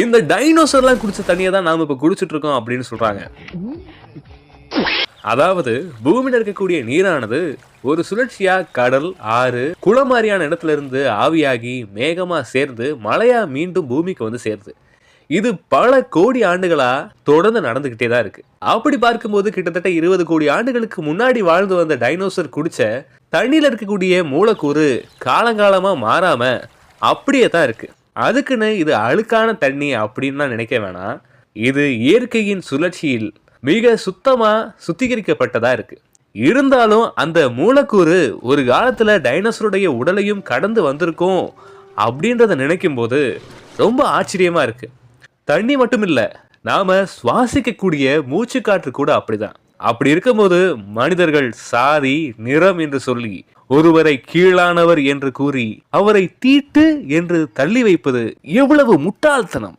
இந்த டைனோசர்லாம் குடிச்ச தண்ணியை தான் நாம இப்போ குடிச்சிட்டு இருக்கோம் அப்படின்னு சொல்றாங்க. அதாவது பூமியில் இருக்கக்கூடிய நீரானது ஒரு சுழற்சியா கடல் ஆறு குளம் மாதிரியான இடத்துல இருந்து ஆவியாகி மேகமா சேர்ந்து மழையா மீண்டும் பூமிக்கு வந்து சேருது. இது பல கோடி ஆண்டுகளா தொடர்ந்து நடந்துகிட்டே தான் இருக்கு. அப்படி பார்க்கும்போது கிட்டத்தட்ட இருபது கோடி ஆண்டுகளுக்கு முன்னாடி வாழ்ந்து வந்த டைனோசர் குடிச்ச தண்ணியில் இருக்கக்கூடிய மூலக்கூறு காலங்காலமா மாறாம அப்படியே தான் இருக்கு. அதுக்குன்னு இது அழுக்கான தண்ணி அப்படின்னு நினைக்க வேணாம். இது இயற்கையின் சுழற்சியில் மிக சுத்தமாக சுத்திகரிக்கப்பட்டதாக இருக்குது இருந்தாலும் அந்த மூலக்கூறு ஒரு காலத்தில் டைனோசருடைய உடலையும் கடந்து வந்திருக்கும் அப்படின்றத நினைக்கும் போது ரொம்ப ஆச்சரியமாக இருக்குது தண்ணி மட்டும் இல்லை நாம் சுவாசிக்கக்கூடிய மூச்சு காற்று கூட அப்படிதான். அப்படி இருக்கும்போது மனிதர்கள் சாதி நிறம் என்று சொல்லி ஒருவரை கீழானவர் என்று கூறி அவரை தீட்டு என்று தள்ளி வைப்பது எவ்வளவு முட்டாள்தனம்.